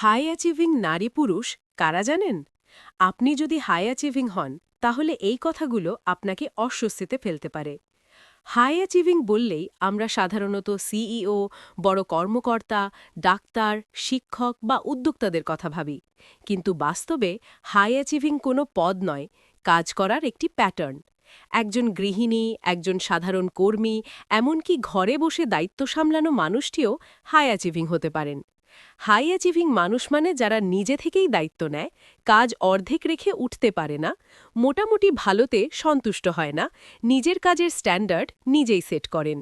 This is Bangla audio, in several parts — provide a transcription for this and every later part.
হাই অ্যাচিভিং নারী পুরুষ কারা জানেন? আপনি যদি হাই অ্যাচিভিং হন, তাহলে এই কথাগুলো আপনাকে অস্বস্তিতে ফেলতে পারে। হাই অ্যাচিভিং বললেই আমরা সাধারণত সিইও, বড় কর্মকর্তা, ডাক্তার, শিক্ষক বা উদ্যোক্তাদের কথা ভাবি। কিন্তু বাস্তবে হাই অ্যাচিভিং কোনো পদ নয়, কাজ করার একটি প্যাটার্ন। একজন গৃহিণী, একজন সাধারণ কর্মী, এমনকি ঘরে বসে দায়িত্ব সামলানো মানুষটিও হাই অ্যাচিভিং হতে পারেন। হাই অ্যাচিভিং মানুষ মানে যারা নিজে থেকেই দায়িত্ব নেয়, কাজ অর্ধেক রেখে উঠতে পারে না, মোটামুটি ভালোতে সন্তুষ্ট হয় না, নিজের কাজের স্ট্যান্ডার্ড নিজেই সেট করেন।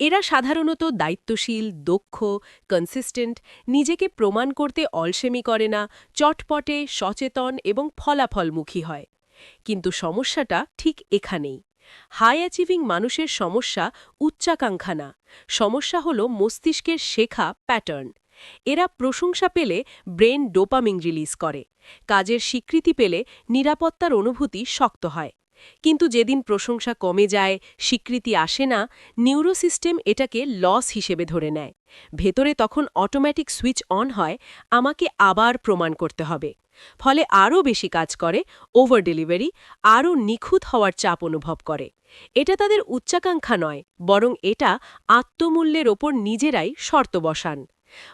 এরা সাধারণত দায়িত্বশীল, দক্ষ কনসিস্টেন্ট নিজেকে প্রমাণ করতে অলসেমি করে না, চটপটে, সচেতন এবং ফলাফলমুখী হয়। কিন্তু সমস্যাটা ঠিক এখানেই। হাই অ্যাচিভিং মানুষের সমস্যা উচ্চাকাঙ্ক্ষা না, সমস্যা হল মস্তিষ্কের শেখা প্যাটার্ন এরা প্রশংসা পেলে ব্রেন ডোপামিং রিলিজ করে। কাজের স্বীকৃতি পেলে নিরাপত্তার অনুভূতি শক্ত হয়। কিন্তু যেদিন প্রশংসা কমে যায়, স্বীকৃতি আসে না, নিউরোসিস্টেম এটাকে লস হিসেবে ধরে নেয়। ভেতরে তখন অটোমেটিক সুইচ অন হয়, আমাকে আবার প্রমাণ করতে হবে। ফলে আরও বেশি কাজ করে, ওভার ডেলিভারি, আরও নিখুঁত হওয়ার চাপ অনুভব করে। এটা তাদের উচ্চাকাঙ্ক্ষা নয়, বরং এটা আত্মমূল্যের ওপর নিজেরাই শর্ত বসান।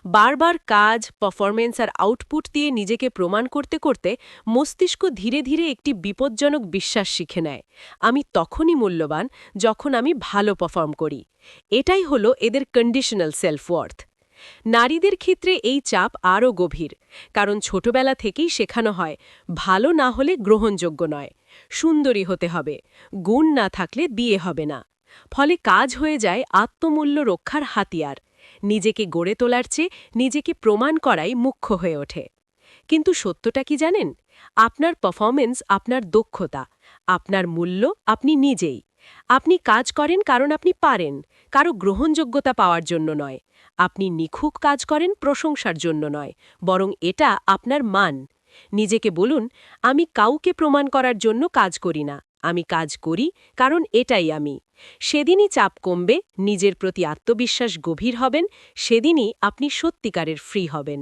বারবার কাজ পারফরমেন্স আর আউটপুট দিয়ে নিজেকে প্রমাণ করতে করতে মস্তিষ্ক ধীরে ধীরে একটি বিপজ্জনক বিশ্বাস শিখে নেয়। আমি তখনই মূল্যবান যখন আমি ভালো পারফর্ম করি। এটাই হলো এদের কন্ডিশনাল সেলফ ওয়ার্থ নারীদের ক্ষেত্রে এই চাপ আরও গভীর, কারণ ছোটবেলা থেকেই শেখানো হয়, ভালো না হলে গ্রহণযোগ্য নয়। সুন্দরী হতে হবে, গুণ না থাকলে বিয়ে হবে না। ফলে কাজ হয়ে যায় আত্মমূল্য রক্ষার হাতিয়ার। নিজেকে গড়ে তোলার চেয়ে নিজেকে প্রমাণ করাই মুখ্য হয়ে ওঠে। কিন্তু সত্যটা কি জানেন? আপনার পারফরমেন্স আপনার দক্ষতা, আপনার মূল্য আপনি নিজেই। আপনি কাজ করেন কারণ আপনি পারেন, কারও গ্রহণযোগ্যতা পাওয়ার জন্য নয়। আপনি নিখুঁত কাজ করেন প্রশংসার জন্য নয়, বরং এটা আপনার মান। নিজেকে বলুন, আমি কাউকে প্রমাণ করার জন্য কাজ করি না। আমি কাজ করি, কারণ এটাই আমি। সেদিনই চাপ কমবে, নিজের প্রতি আত্মবিশ্বাস গভীর হবেন, সেদিনই আপনি সত্যিকারের ফ্রি হবেন।